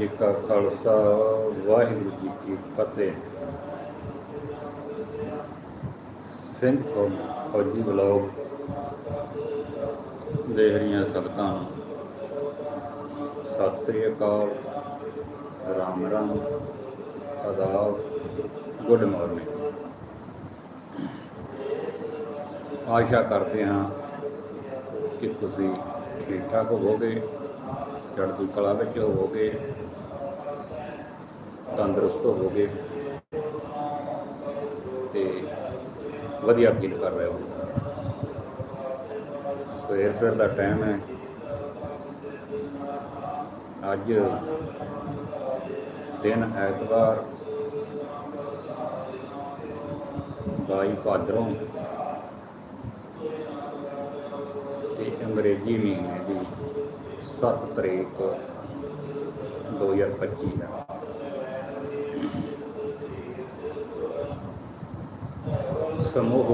ਜੀ ਕਾ ਖਾਲਸਾ, ਵਾਹਿਗੁਰੂ ਜੀ ਕੀ ਫਤਿਹ। ਸਿੰਘ ਫੌਜੀ ਬਲੌਗ ਦੇਖ ਰਹੀਆਂ ਸੰਗਤਾਂ ਸਤਿ ਸ੍ਰੀ ਅਕਾਲ, ਰਾਮ ਰਾਮ, ਆਦਾਬ, ਗੁੱਡ ਮਾਰਨਿੰਗ। ਆਸ਼ਾ ਕਰਦੇ ਹਾਂ ਕਿ ਤੁਸੀਂ ਠੀਕ ਠਾਕ ਹੋਵੋਗੇ। ਚੜ੍ਹਦੀ ਕਲਾ ਵਿੱਚ ਹੋਵੋਗੇ ਤੰਦਰੁਸਤ ਹੋਵੋਗੇ ਤੇ ਵਧੀਆ ਫੀਲ ਕਰ ਰਹੇ ਹੋ। ਸਵੇਰ ਸਵੇਰ ਦਾ ਟਾਈਮ ਹੈ। ਅੱਜ ਦਿਨ ਐਤਵਾਰ 22 ਭਾਦਰੋਂ ਤੇ ਅੰਗਰੇਜ਼ੀ ਮਹੀਨੇ ਦੀ 7 ਤਰੀਕ 2025 ਹੈ ਸਮੂਹ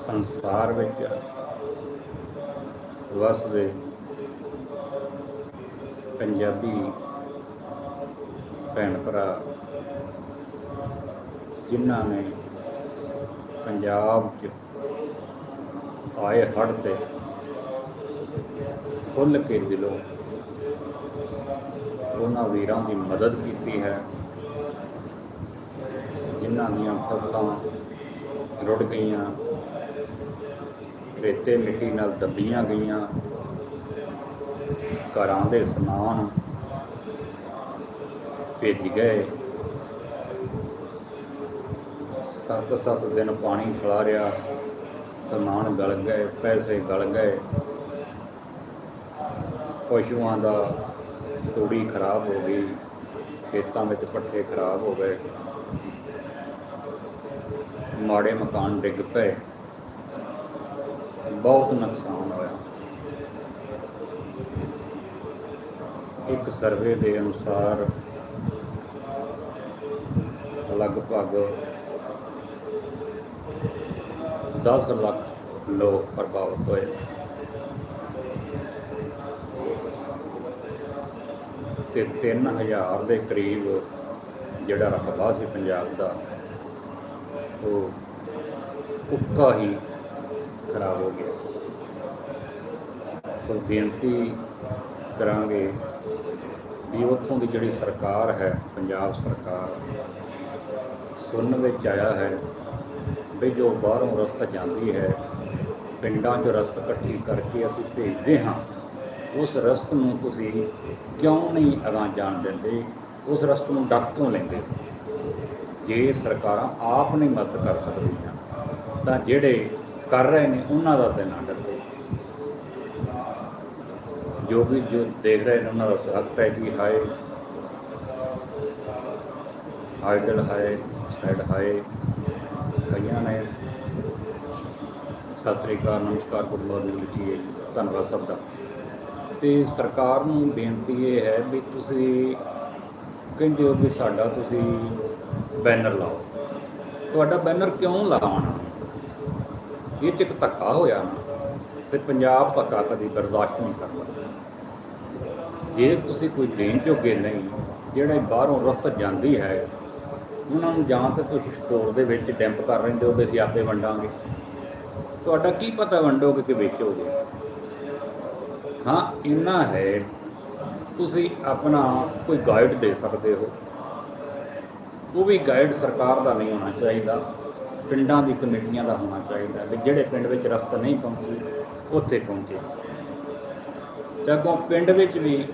ਸੰਸਾਰ ਵਿੱਚ ਵਸਦੇ ਪੰਜਾਬੀ ਭੈਣ ਭਰਾ ਜਿਨ੍ਹਾਂ ਨੇ ਪੰਜਾਬ 'ਚ ਆਏ ਹੜ੍ਹ ਤੇ ਖੁੱਲ ਕੇ ਦਿਲੋਂ ਉਹਨਾਂ ਵੀਰਾਂ ਦੀ ਮਦਦ ਕੀਤੀ ਹੈ। ਜਿਨ੍ਹਾਂ ਦੀਆਂ ਫਸਲਾਂ ਰੁੜ ਗਈਆਂ, ਰੇਤੇ ਮਿੱਟੀ ਨਾਲ ਦੱਬੀਆਂ ਗਈਆਂ, ਘਰਾਂ ਦੇ ਸਮਾਨ ਭੇਜ ਗਏ। ਸੱਤ ਸੱਤ ਦਿਨ ਪਾਣੀ ਖਿਲਾਰਿਆ, ਸਮਾਨ ਗਲ ਗਏ, ਪੈਸੇ ਗਲ ਗਏ। ਪਸ਼ੂਆਂ ਦਾ ਤੂੜੀ ਖਰਾਬ ਹੋ ਗਈ, ਖੇਤਾਂ ਵਿੱਚ ਪੱਠੇ ਖਰਾਬ ਹੋ ਗਏ। ਮਾੜੇ ਮਕਾਨ ਡਿੱਗ ਪਏ। ਬਹੁਤ ਨੁਕਸਾਨ ਹੋਇਆ। ਇੱਕ ਸਰਵੇ ਦੇ ਅਨੁਸਾਰ ਲਗਭਗ 10 ਲੱਖ ਲੋਕ ਪ੍ਰਭਾਵਿਤ ਹੋਏ। ਤੇ 3000 ਦੇ ਕਰੀਬ ਜਿਹੜਾ ਰਕਬਾ ਸੀ ਪੰਜਾਬ ਦਾ, ਉਹ ਉੱਕਾ ਹੀ ਖਰਾਬ ਹੋ ਗਿਆ। ਸੋ ਬੇਨਤੀ ਕਰਾਂਗੇ ਵੀ ਉੱਥੋਂ ਦੀ ਜਿਹੜੀ ਸਰਕਾਰ ਹੈ, ਪੰਜਾਬ ਸਰਕਾਰ ਸੁਣਨ ਵਿੱਚ ਆਇਆ ਹੈ ਵੀ ਜੋ ਬਾਹਰੋਂ ਰਸਤਾ ਜਾਂਦੀ ਹੈ, ਪਿੰਡਾਂ 'ਚੋਂ ਰਸਤ ਇਕੱਠੀ ਕਰਕੇ ਅਸੀਂ ਭੇਜਦੇ ਹਾਂ। ਉਸ ਰਸਤ ਨੂੰ ਤੁਸੀਂ ਕਿਉਂ ਨਹੀਂ ਅਗਾਂ ਜਾਣ ਦਿੰਦੇ? ਉਸ ਰਸਤ ਨੂੰ ਡੱਕ ਕਿਉਂ ਲੈਂਦੇ? ਜੇ ਸਰਕਾਰਾਂ ਆਪ ਨਹੀਂ ਮਦਦ ਕਰ ਸਕਦੀਆਂ, ਤਾਂ ਜਿਹੜੇ ਕਰ ਰਹੇ ਨੇ, ਉਹਨਾਂ ਦਾ ਤੇ ਨਾ ਡਰੋ ਜੋ ਵੀ ਜੋ ਦੇਖ ਰਹੇ ਨੇ, ਉਹਨਾਂ ਦਾ ਸਖਤ ਹੈ ਕਿ ਹਾਏ ਆਈਡਲ ਹਾਏ ਹੈਡ ਹਾਏ, ਕਈਆਂ ਨੇ ਸਤਿ ਸ੍ਰੀ ਅਕਾਲ, ਨਮਸਕਾਰ, ਗੁੱਡ ਮਾਰਨਿੰਗ ਲਿਖੀ ਹੈ। ਧੰਨਵਾਦ ਸਭ ਦਾ। ਤੇ ਸਰਕਾਰ ਨੂੰ ਬੇਨਤੀ ਇਹ ਹੈ ਵੀ ਤੁਸੀਂ ਕਹਿੰਦੇ ਹੋ ਵੀ ਸਾਡਾ ਤੁਸੀਂ ਬੈਨਰ ਲਾਓ। ਤੁਹਾਡਾ ਬੈਨਰ ਕਿਉਂ ਲਾਉਣਾ? ਇਹ 'ਚ ਇੱਕ ਧੱਕਾ ਹੋਇਆ ਨਾ, ਤੇ ਪੰਜਾਬ ਧੱਕਾ ਕਦੀ ਬਰਦਾਸ਼ਤ ਨਹੀਂ ਕਰਦਾ। ਜੇ ਤੁਸੀਂ ਕੋਈ ਦੇਣ ਜੋਗੇ ਨਹੀਂ, ਜਿਹੜੇ ਬਾਹਰੋਂ ਰਸਤ ਜਾਂਦੀ ਹੈ, ਉਹਨਾਂ ਨੂੰ ਜਾਂ ਤੇ ਤੁਸੀਂ ਸਟੋਰ ਦੇ ਵਿੱਚ ਡੈਂਪ ਕਰ ਰਹਿੰਦੇ ਹੋ ਵੀ ਅਸੀਂ ਆਪੇ ਵੰਡਾਂਗੇ। ਤੁਹਾਡਾ ਕੀ ਪਤਾ ਵੰਡੋਗੇ ਕਿ ਵੇਚੋਗੇ? ਹਾਂ, ਇੰਨਾ ਹੈ, ਤੁਸੀਂ ਆਪਣਾ ਕੋਈ ਗਾਈਡ ਦੇ ਸਕਦੇ ਹੋ। ਉਹ ਵੀ ਗਾਈਡ ਸਰਕਾਰ ਦਾ ਨਹੀਂ ਹੋਣਾ ਚਾਹੀਦਾ, ਪਿੰਡਾਂ ਦੀ ਕਮੇਟੀਆਂ ਦਾ ਹੋਣਾ ਚਾਹੀਦਾ ਵੀ ਜਿਹੜੇ ਪਿੰਡ ਵਿੱਚ ਰਸਤਾ ਨਹੀਂ ਪਹੁੰਚੇ, ਉੱਥੇ ਪਹੁੰਚੇ। ਤੇ ਅੱਗੋਂ ਪਿੰਡ ਵਿੱਚ ਵੀ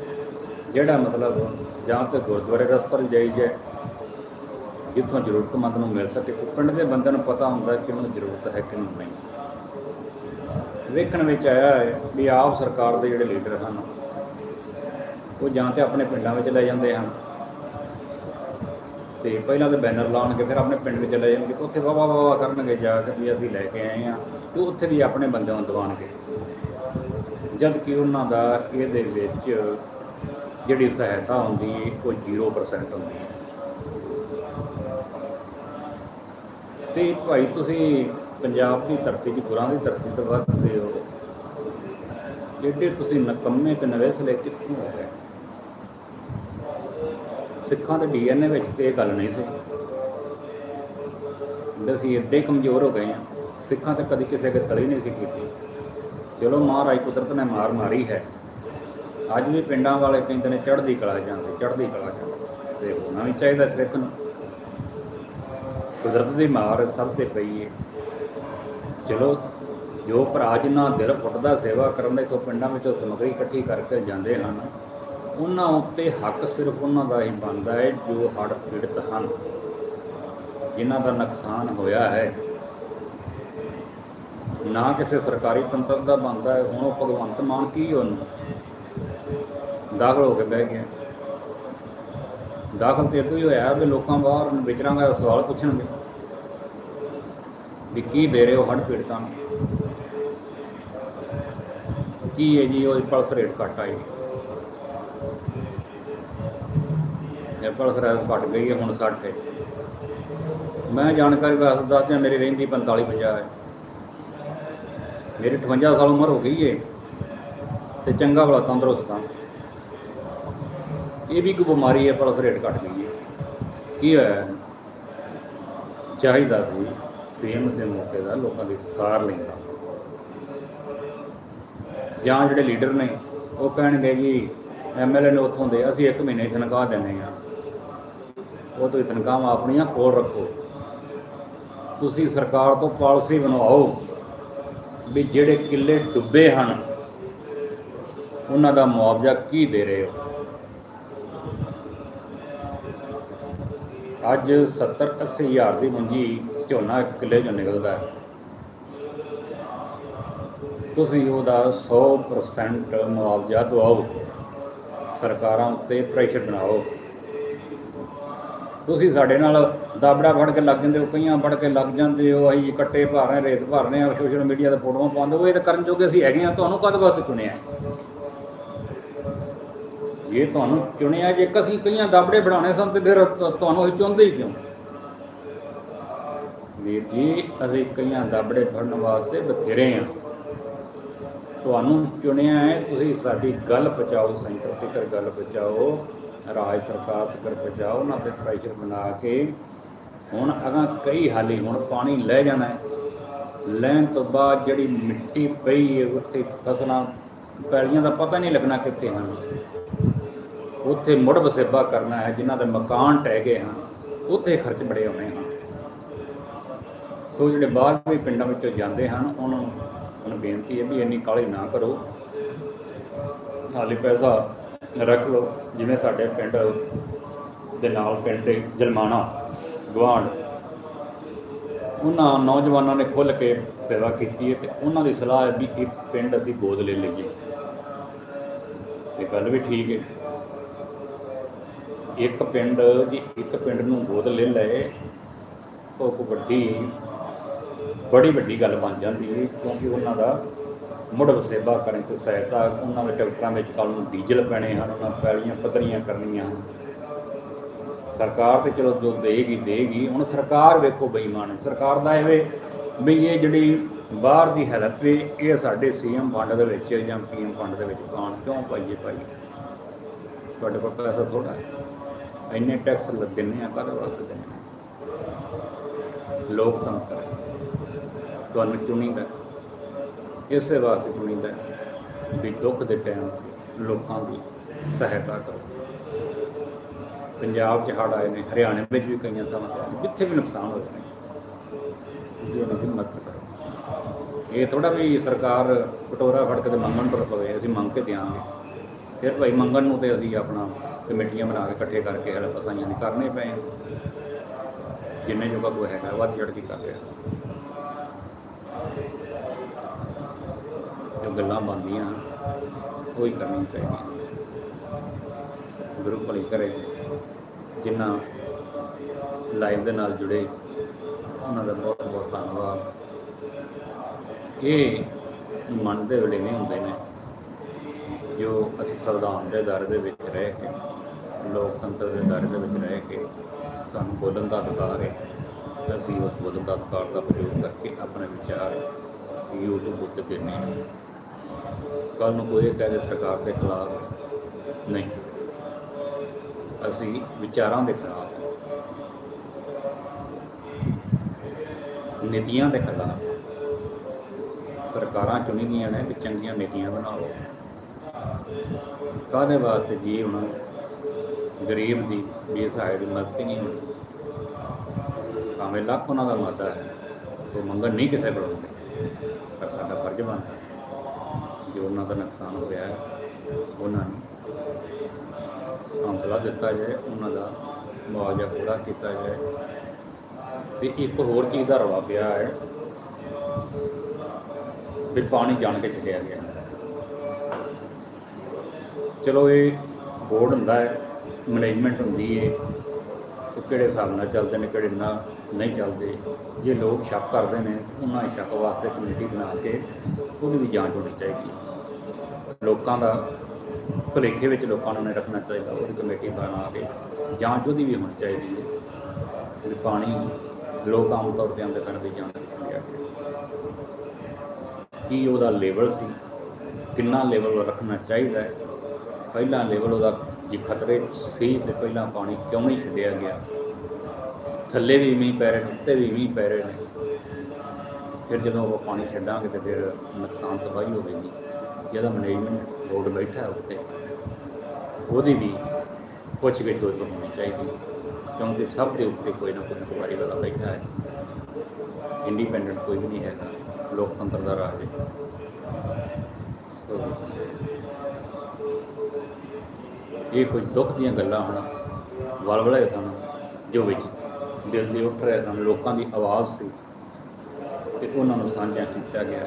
ਜਿਹੜਾ ਮਤਲਬ ਜਾਂ ਤੇ ਗੁਰਦੁਆਰੇ ਰਸਤਾ ਜਾਈ ਜਾਏ ਜਿੱਥੋਂ ਜ਼ਰੂਰਤਮੰਦ ਨੂੰ ਮਿਲ ਸਕੇ, ਉਹ ਪਿੰਡ ਦੇ ਬੰਦਿਆਂ ਨੂੰ ਪਤਾ ਹੁੰਦਾ ਕਿ ਉਹਨੂੰ ਜ਼ਰੂਰਤ ਹੈ ਕਿ ਨਹੀਂ। ਵੇਖਣ ਵਿੱਚ ਆਇਆ ਹੈ ਵੀ ਆਪ ਸਰਕਾਰ ਦੇ ਜਿਹੜੇ ਲੀਡਰ ਹਨ, ਉਹ ਜਾਂ ਤੇ ਆਪਣੇ ਪਿੰਡਾਂ ਵਿੱਚ ਲੈ ਜਾਂਦੇ ਹਨ, ਤੇ ਪਹਿਲਾਂ ਤਾਂ ਬੈਨਰ ਲਾਉਣਗੇ, ਫਿਰ ਆਪਣੇ ਪਿੰਡ ਵਿੱਚ ਲੈ ਜਾਣਗੇ ਉੱਥੇ ਵਾਹ ਵਾਹ ਕਰਨਗੇ ਜਾ ਕੇ ਵੀ ਅਸੀਂ ਲੈ ਕੇ ਆਏ ਆ ਤੇ ਉੱਥੇ ਵੀ ਆਪਣੇ ਬੰਦਿਆਂ ਨੂੰ ਦਵਾਉਣਗੇ ਜਦ ਕਿ ਉਹਨਾਂ ਦਾ ਇਹਦੇ ਵਿੱਚ ਜਿਹੜੀ ਸਹਾਇਤਾ ਹੁੰਦੀ ਹੈ, ਉਹ 0% ਹੁੰਦੀ ਹੈ। ਤੇ ਭਾਈ ਤੁਸੀਂ ਪੰਜਾਬ ਦੀ ਧਰਤੀ 'ਚ ਗੁਰਾਂ ਦੀ ਧਰਤੀ ਤੇ ਵਸਦੇ ਹੋ। ਏਡੇ ਤੁਸੀਂ ਨਕੰਮੇ ਤੇ ਨਵੇਸਲੇ ਕਿੱਥੋਂ ਹੋ ਗਏ ਸਿੱਖਾਂ ਦੇ ਡੀਐਨਏ ਵਿੱਚ ਤੇ ਇਹ ਗੱਲ ਨਹੀਂ ਸੀ। ਅਸੀਂ ਇੱਡੇ ਕਮਜ਼ੋਰ ਹੋ ਗਏ ਆ ਸਿੱਖਾਂ ਤੇ ਕਦੀ ਕਿਸੇ ਦੇ ਤਲੀ ਨਹੀਂ ਸੀ ਕੀਤੀ। ਚਲੋ ਮਹਾਰਾਜ ਕੁਦਰਤ ਨੇ ਮਾਰ ਮਾਰੀ ਹੈ। ਅੱਜ ਵੀ ਪਿੰਡਾਂ ਵਾਲੇ ਕਹਿੰਦੇ ਨੇ, ਚੜ੍ਹਦੀ ਕਲਾ ਜਾਂਦੇ, ਚੜ੍ਹਦੀ ਕਲਾ ਜਾਂਦੇ ਤੇ ਹੋਣਾ ਵੀ ਚਾਹੀਦਾ ਸਿੱਖ ਨੂੰ। ਕੁਦਰਤ ਦੀ ਮਾਰ ਸਭ ਤੇ ਪਈ ਹੈ ਚਲੋ, ਜੋ ਭਰਾ ਜਿਨ੍ਹਾਂ ਦਿਲ ਫੁੱਟਦਾ ਸੇਵਾ ਕਰਨ ਦੇ ਤੋਂ ਪਿੰਡਾਂ ਵਿੱਚੋਂ ਸਮੱਗਰੀ ਇਕੱਠੀ ਕਰਕੇ ਜਾਂਦੇ ਹਨ, ਉਹਨਾਂ ਉੱਤੇ ਹੱਕ ਸਿਰਫ ਉਹਨਾਂ ਦਾ ਹੀ ਬਣਦਾ ਹੈ ਜੋ ਹੜ੍ਹ ਪੀੜਤ ਹਨ, ਜਿਨ੍ਹਾਂ ਦਾ ਨੁਕਸਾਨ ਹੋਇਆ ਹੈ। ਨਾ ਕਿਸੇ ਸਰਕਾਰੀ ਤੰਤਰ ਦਾ ਬਣਦਾ ਹੈ ਹੁਣ ਉਹ ਭਗਵੰਤ ਮਾਨ ਕੀ ਉਹਨੂੰ ਦਾਖਲ ਹੋ ਕੇ ਬਹਿ ਗਿਆ। ਦਾਖਲ ਤੇ ਇਦੋਂ ਹੀ ਹੋਇਆ ਵੀ ਲੋਕਾਂ ਬਾਹਰ ਵਿਚਰਾਂਗਾ ਸਵਾਲ ਪੁੱਛਣਗੇ ਵੀ ਕੀ ਦੇ ਰਹੇ ਹੋ ਹੜ੍ਹ ਪੀੜਤਾਂ ਨੂੰ? ਕੀ ਹੈ ਜੀ ਉਹ ਪਲਸ ਰੇਟ ਘੱਟ ਆਈ ਇਹ ਪਲਸ ਰੇਟ ਘਟ ਗਈ ਹੈ ਹੁਣ 60 ਹੈ ਮੈਂ ਜਾਣਕਾਰੀ ਵਾਸਤੇ ਦੱਸ ਮੇਰੀ ਰਹਿੰਦੀ 45 50 ਹੈ। ਮੇਰੀ 58 ਸਾਲ ਉਮਰ ਹੋ ਗਈ ਹੈ ਤੇ ਚੰਗਾ ਭਲਾ ਤੰਦਰੁਸਤ ਹਾਂ। ਇਹ ਵੀ ਇੱਕ ਬਿਮਾਰੀ ਹੈ ਪਲਸ ਰੇਟ ਘਟ ਗਈ ਹੈ। ਕੀ ਹੋਇਆ? ਚਾਹੀਦਾ ਸੀ ਸੀਐਮ ਸੇ ਮੌਕੇ ਦਾ ਲੋਕਾਂ ਦੀ ਸਾਰ ਲੈਂਦਾ। ਜਾਂ ਜਿਹੜੇ ਲੀਡਰ ਨੇ, ਉਹ ਕਹਿਣਗੇ ਜੀ ਐਮਐਲਏ ਨੇ ਉੱਥੋਂ ਦੇ, ਅਸੀਂ 1 ਮਹੀਨੇ ਤਨਖਾਹ ਦਿੰਦੇ ਆ ਉਹ ਤੁਸੀਂ ਤਨਖਾਹਾਂ ਆਪਣੀਆਂ ਕੋਲ ਰੱਖੋ। ਤੁਸੀਂ ਸਰਕਾਰ ਤੋਂ ਪਾਲਿਸੀ ਬਣਵਾਓ ਵੀ ਜਿਹੜੇ ਕਿੱਲੇ ਡੁੱਬੇ ਹਨ, ਉਹਨਾਂ ਦਾ ਮੁਆਵਜ਼ਾ ਕੀ ਦੇ ਰਹੇ ਹੋ? ਅੱਜ 70 80 ਹਜ਼ਾਰ ਦੀ ਮੰਜੀ ਝੋਨਾ ਇੱਕ ਕਿੱਲੇ ਚੋਂ ਨਿਕਲਦਾ ਹੈ। ਤੁਸੀਂ ਉਹਦਾ 100% ਮੁਆਵਜ਼ਾ ਦਿਵਾਓ। ਸਰਕਾਰਾਂ ਉੱਤੇ ਪ੍ਰੈਸ਼ਰ ਬਣਾਓ। ਤੁਸੀਂ ਸਾਡੇ ਨਾਲ ਦਾਬੜਾ ਫੜ ਕੇ ਲੱਗ ਜਾਂਦੇ ਹੋ, ਕਈਆਂ ਫੜ ਕੇ ਲੱਗ ਜਾਂਦੇ ਹੋ, ਅਸੀਂ ਇਕੱਠੇ ਭਰ ਰਹੇ, ਰੇਤ ਭਰ ਰਹੇ ਆ ਸੋਸ਼ਲ ਮੀਡੀਆ ਤੇ ਫੋਟੋਆਂ ਪਾਉਂਦੇ ਹੋ, ਇਹ ਤਾਂ ਕਰਨ ਜੋਗੇ ਅਸੀਂ ਹੈਗੇ ਆ ਤੁਹਾਨੂੰ ਕਦ ਵਾਸਤੇ ਚੁਣਿਆ ਜੇ ਤੁਹਾਨੂੰ ਚੁਣਿਆ, ਜੇ ਅਸੀਂ ਕਈਆਂ ਦਾਬੜੇ ਬਣਾਉਣੇ ਸਨ ਤੇ ਫਿਰ ਤੁਹਾਨੂੰ ਅਸੀਂ ਚੁਣਦੇ ਹੀ ਕਿਉਂ? ਵੀਰ ਜੀ, ਅਸੀਂ ਕਈਆਂ ਦਾਬੜੇ ਫੜਨ ਵਾਸਤੇ ਬਥੇਰੇ ਆ। ਤੁਹਾਨੂੰ ਚੁਣਿਆ ਹੈ, ਤੁਸੀਂ ਸਾਡੀ ਗੱਲ ਪਹੁੰਚਾਓ, ਸੈਂਟਰ ਤੱਕ ਗੱਲ ਪਹੁੰਚਾਓ, ਰਾਜ ਸਰਕਾਰ ਤੱਕ ਪਹੁੰਚਾਓ, ਉਹਨਾਂ ਤੇ ਪ੍ਰੈਸ਼ਰ ਬਣਾ ਕੇ। ਹੁਣ ਅਗਾਂ ਕਈ ਹਾਲੀ ਹੁਣ ਪਾਣੀ ਲੈ ਜਾਣਾ ਹੈ। ਲੈਣ ਤੋਂ ਬਾਅਦ ਜਿਹੜੀ ਮਿੱਟੀ ਪਈ ਹੈ, ਉੱਥੇ ਫਸਲਾਂ, ਪੈਲੀਆਂ ਦਾ ਪਤਾ ਨਹੀਂ ਲੱਗਣਾ ਕਿੱਥੇ ਹਨ। ਉੱਥੇ ਮੁੜ ਵਸੇਬਾ ਕਰਨਾ ਹੈ, ਜਿਨ੍ਹਾਂ ਦੇ ਮਕਾਨ ਟਹਿ ਗਏ ਹਨ, ਉੱਥੇ ਖਰਚ ਬੜੇ ਆਉਣੇ ਹਨ। ਸੋ ਜਿਹੜੇ ਬਾਹਰ ਵੀ ਪਿੰਡਾਂ ਵਿੱਚੋਂ ਜਾਂਦੇ ਹਨ, ਉਹਨਾਂ ਨੂੰ ਬੇਨਤੀ ਹੈ ਵੀ ਇੰਨੀ ਕਾਹਲੀ ਨਾ ਕਰੋ। ਹਾਲੇ ਪੈਸਾ ਰੱਖ ਲਓ, ਜਿਵੇਂ ਸਾਡੇ ਪਿੰਡ ਦੇ ਨਾਲ ਪਿੰਡ ਦੇ ਜਲਮਾਣਾ ਗਵਾਂਢ ਉਹਨਾਂ ਨੌਜਵਾਨਾਂ ਨੇ ਖੁੱਲ੍ਹ ਕੇ ਸੇਵਾ ਕੀਤੀ ਹੈ ਤੇ ਉਹਨਾਂ ਦੀ ਸਲਾਹ ਹੈ ਵੀ ਇੱਕ ਪਿੰਡ ਅਸੀਂ ਗੋਦ ਲੈ ਲਈਏ। ਤੇ ਗੱਲ ਵੀ ਠੀਕ ਹੈ। ਇੱਕ ਪਿੰਡ ਜੀ, ਇੱਕ ਪਿੰਡ ਨੂੰ ਗੋਦ ਲੈ ਲਏ, ਤਾਂ ਇੱਕ ਵੱਡੀ, ਬੜੀ ਵੱਡੀ ਗੱਲ ਬਣ ਜਾਂਦੀ ਹੈ, ਕਿਉਂਕਿ ਉਹਨਾਂ ਦਾ ਮੁੜ ਵਸੇਬਾ ਕਰਨ 'ਚ ਸਹਾਇਤਾ, ਉਹਨਾਂ ਦੇ ਟਰੈਕਟਰਾਂ ਵਿੱਚ ਕੱਲ੍ਹ ਨੂੰ ਡੀਜ਼ਲ ਪੈਣੇ ਹਨ, ਉਹਨਾਂ ਪੈਲੀਆਂ ਪੱਧਰੀਆਂ ਕਰਨੀਆਂ ਹਨ। ਸਰਕਾਰ ਤੇ ਚਲੋ ਜੋ ਦੇਗੀ ਦੇਗੀ, ਹੁਣ ਸਰਕਾਰ ਵੇਖੋ ਬੇਈਮਾਨ ਹੈ। ਸਰਕਾਰ ਦਾ ਇਹ ਵੀ ਇਹ ਜਿਹੜੀ ਬਾਹਰ ਦੀ ਹੈਲਪ ਹੈ ਇਹ ਸਾਡੇ ਸੀਐਮ ਫੰਡ ਦੇ ਵਿੱਚ ਜਾਂ ਪੀਐਮ ਫੰਡ ਦੇ ਵਿੱਚ ਪਾਉਣ। ਕਿਉਂ ਪਾਈਏ ਭਾਈ? ਤੁਹਾਡੇ ਕੋਲ ਪੈਸਾ ਥੋੜਾ ਹੈ? ਇੰਨੇ ਟੈਕਸ ਦਿੰਦੇ ਆ, ਕਾਹਦੇ ਵਾਸਤੇ ਦਿੰਦੇ ਆ ਲੋਕਤੰਤਰ ਤੁਹਾਨੂੰ ਚੁਣੀਦਾ ਇਸੇ ਵਾਸਤੇ ਚੁਣੀਦਾ ਵੀ ਦੁੱਖ ਦੇ ਟਾਈਮ ਲੋਕਾਂ ਦੀ ਸਹਾਇਤਾ ਕਰੋ। ਪੰਜਾਬ 'ਚ ਹੜ੍ਹ ਆਏ ਨੇ, ਹਰਿਆਣੇ ਵਿੱਚ ਵੀ ਕਈਆਂ ਥਾਵਾਂ ਤੇ ਜਿੱਥੇ ਵੀ ਨੁਕਸਾਨ ਹੋਏ ਨੇ ਤੁਸੀਂ ਉਹਨਾਂ ਦੀ ਮਦਦ ਕਰੋ। ਇਹ ਥੋੜਾ ਵੀ ਸਰਕਾਰ ਕਟੋਰਾ ਫੜ ਕੇ ਮੰਗਣ ਪਰ ਪਵੇ, ਅਸੀਂ ਮੰਗ ਕੇ ਦਿਆਂਗੇ। ਫਿਰ ਭਾਈ ਮੰਗਣ ਨੂੰ ਤੇ ਅਸੀਂ ਆਪਣਾ ਕਮੇਟੀਆਂ ਬਣਾ ਕੇ ਇਕੱਠੇ ਕਰਕੇ ਹੈਲਪ ਅਸਾਈਆਂ ਨਹੀਂ ਕਰਨੇ ਪਏ। ਆ। ਜਿੰਨੇ ਜੋਗਾ ਕੋਈ ਹੈਗਾ ਵੱਧ ਚੜ ਕੇ ਕਰ ਰਿਹਾ। ਜੋ ਗੱਲਾਂ ਬਣਦੀਆਂ ਉਹੀ ਹੀ ਕਰਨੀਆਂ ਚਾਹੀਦੀਆਂ ਗੁਰੂ ਭਲੀ ਕਰੇ ਜਿਨ੍ਹਾਂ ਲਾਈਵ ਦੇ ਨਾਲ ਜੁੜੇ, ਉਹਨਾਂ ਦਾ ਬਹੁਤ ਬਹੁਤ ਧੰਨਵਾਦ। ਇਹ ਮਨ ਦੇ ਵੇਲੇ ਨਹੀਂ ਹੁੰਦੇ ਨੇ। ਜੋ ਅਸੀਂ ਸੰਵਿਧਾਨ ਦੇ ਦਾਇਰੇ ਦੇ ਵਿੱਚ ਰਹਿ ਕੇ, ਲੋਕਤੰਤਰ ਦੇ ਦਾਇਰੇ ਦੇ ਵਿੱਚ ਰਹਿ ਕੇ ਸਾਨੂੰ ਬੋਲਣ ਦਾ ਅਧਿਕਾਰ ਹੈ, ਅਸੀਂ ਉਸ ਬੋਲਣ ਦਾ ਅਧਿਕਾਰ ਦਾ ਪ੍ਰਯੋਗ ਕਰਕੇ ਆਪਣੇ ਵਿਚਾਰ YouTube ਉੱਤੇ ਦੇਣੇ ਹਨ ਕੱਲ ਨੂੰ ਕੋਈ ਕਹਿ ਦੇ ਸਰਕਾਰ ਦੇ ਖਿਲਾਫ ਨਹੀਂ। ਅਸੀਂ ਵਿਚਾਰਾਂ ਦੇ ਖਿਲਾਫ ਨੀਤੀਆਂ ਦੇ ਖਿਲਾਫ। ਸਰਕਾਰਾਂ ਚੁਣੀ ਗਈਆਂ ਨੇ ਕਿ ਚੰਗੀਆਂ ਨੀਤੀਆਂ ਬਣਾਓ। ਕਾਹਦੇ ਵਾਸਤੇ ਜੀ ਹੁਣ ਗਰੀਬ ਦੀ ਬੇਸਹਾਇ ਦੀ ਮਦਦ ਨਹੀਂ ਹੋਣੀ ਭਾਵੇਂ ਲੱਖ ਉਹਨਾਂ ਦਾ ਮਾਦਾ ਹੈ, ਉਹ ਮੰਗਣ ਨਹੀਂ ਕਿਸੇ ਕੋਲੋਂ ਹੁੰਦੇ ਪਰ ਸਾਡਾ ਫਰਜ਼ ਬਣਦਾ ਜੋ ਉਹਨਾਂ ਦਾ ਨੁਕਸਾਨ ਹੋਇਆ ਹੈ, ਉਹਨਾਂ ਨੂੰ ਹੌਸਲਾ ਦਿੱਤਾ ਜਾਏ, ਉਹਨਾਂ ਦਾ ਮੁਆਵਜ਼ਾ ਪੂਰਾ ਕੀਤਾ ਜਾਏ। ਤੇ ਇੱਕ ਹੋਰ ਚੀਜ਼ ਦਾ ਰੌਲਾ ਪਿਆ ਹੈ ਵੀ ਪਾਣੀ ਜਾਣ ਕੇ ਛੱਡਿਆ ਗਿਆ। ਚਲੋ ਇਹ ਬੋਰਡ ਹੁੰਦਾ ਹੈ ਮੈਨੇਜਮੈਂਟ ਹੁੰਦੀ ਹੈ, ਉਹ ਕਿਹੜੇ ਹਿਸਾਬ ਨਾਲ ਚੱਲਦੇ ਨੇ, ਕਿਹੜੇ ਨਾਲ ਨਹੀਂ ਚੱਲਦੇ। ਜੇ ਲੋਕ ਸ਼ੱਕ ਕਰਦੇ ਨੇ ਉਹਨਾਂ ਸ਼ੱਕ ਵਾਸਤੇ ਕਮੇਟੀ ਬਣਾ ਕੇ ਉਹਦੀ ਵੀ ਜਾਂਚ ਹੋਣੀ ਚਾਹੀਦੀ ਲੋਕਾਂ ਦਾ, ਭੁਲੇਖੇ ਵਿੱਚ ਲੋਕਾਂ ਨੂੰ ਨਹੀਂ ਰੱਖਣਾ ਚਾਹੀਦਾ, ਉਹਦੀ ਕਮੇਟੀ ਬਣਾ ਕੇ ਜਾਂਚ ਉਹਦੀ ਵੀ ਹੋਣੀ ਚਾਹੀਦੀ ਹੈ। ਵੀ ਪਾਣੀ ਲੋਕ ਆਮ ਤੌਰ ਤੇ ਆਉਂਦੇ ਪਿੰਡ ਦੀ ਜਾਂਚ ਨਹੀਂ ਲਿਆ ਕੀ। ਉਹਦਾ ਲੈਵਲ ਸੀ? ਕਿੰਨਾ ਲੈਵਲ ਰੱਖਣਾ ਚਾਹੀਦਾ ਹੈ? ਪਹਿਲਾਂ ਲੈਵਲ ਉਹਦਾ ਜੇ ਖਤਰੇ ਸੀ ਤੇ ਪਹਿਲਾਂ ਪਾਣੀ ਕਿਉਂ ਨਹੀਂ ਛੱਡਿਆ ਗਿਆ। ਥੱਲੇ ਵੀ ਮੀਂਹ ਪੈ ਰਹੇ ਨੇ, ਉੱਤੇ ਵੀ ਮੀਂਹ ਪੈ ਰਹੇ ਨੇ। ਫਿਰ ਜਦੋਂ ਉਹ ਪਾਣੀ ਛੱਡਾਂਗੇ ਤੇ ਫਿਰ ਨੁਕਸਾਨ ਤਬਾਹੀ ਹੋਵੇਗੀ ਜਿਹਦਾ ਮੈਨੇਜਮੈਂਟ ਬੋਰਡ ਬੈਠਾ ਹੈ ਉੱਤੇ ਉਹਦੀ ਵੀ ਪੁੱਛ ਗਿੱਛ ਹੋਈ ਹੋਣੀ ਚਾਹੀਦੀ ਕਿਉਂਕਿ ਸਭ ਦੇ ਉੱਤੇ ਕੋਈ ਨਾ ਕੋਈ ਇਨਕੁਆਇਰੀ ਵਾਲਾ ਬੈਠਾ ਹੈ। ਇੰਡੀਪੈਂਡੈਂਟ ਕੋਈ ਵੀ ਨਹੀਂ ਹੈਗਾ, ਲੋਕਤੰਤਰ ਦਾ ਰਾਜ ਹੈ। ਸੋ ਇਹ ਕੁਝ ਦੁੱਖ ਦੀਆਂ ਗੱਲਾਂ ਹਨ, ਵਲਵਲੇ ਸਨ, ਜੋ ਵਿੱਚ ਦਿਲ ਦੇ ਉੱਠ ਰਹੇ ਸਨ, ਲੋਕਾਂ ਦੀ ਆਵਾਜ਼ ਸੀ ਤੇ ਉਹਨਾਂ ਨੂੰ ਸਾਂਝਾ ਕੀਤਾ ਗਿਆ।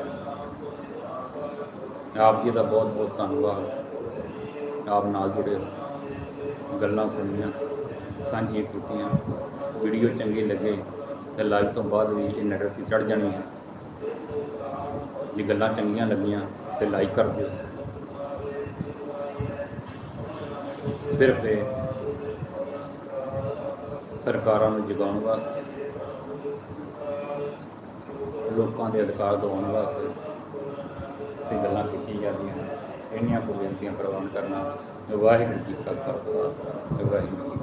ਆਪ ਜੀ ਦਾ ਬਹੁਤ ਬਹੁਤ ਧੰਨਵਾਦ। ਆਪ ਨਾਲ ਜੁੜੇ ਗੱਲਾਂ ਸੁਣੀਆਂ, ਸਾਂਝੀਆਂ ਕੀਤੀਆਂ, ਵੀਡੀਓ ਚੰਗੀ ਲੱਗੇ ਤੇ ਲਾਈਵ ਤੋਂ ਬਾਅਦ ਵੀ ਇਹ ਨੈਟ ਤੇ ਚੜ ਜਾਣੀ ਹੈ ਜੇ ਗੱਲਾਂ ਚੰਗੀਆਂ ਲੱਗੀਆਂ ਤੇ ਲਾਈਕ ਕਰ ਦਿਓ। ਸਿਰਫ ਇਹ ਸਰਕਾਰਾਂ ਨੂੰ ਜਗਾਉਣ ਵਾਸਤੇ, ਲੋਕਾਂ ਦੇ ਅਧਿਕਾਰ ਦਿਵਾਉਣ ਵਾਸਤੇ ਤੇ ਗੱਲਾਂ ਕੀਤੀਆਂ ਜਾਂਦੀਆਂ ਨੇ। ਇੰਨੀਆਂ ਕੁ ਬੇਨਤੀਆਂ ਪ੍ਰਵਾਨ ਕਰਨਾ ਵਾਹਿਗੁਰੂ ਜੀ ਕਾ ਖਾਲਸਾ, ਵਾਹਿਗੁਰੂ ਜੀ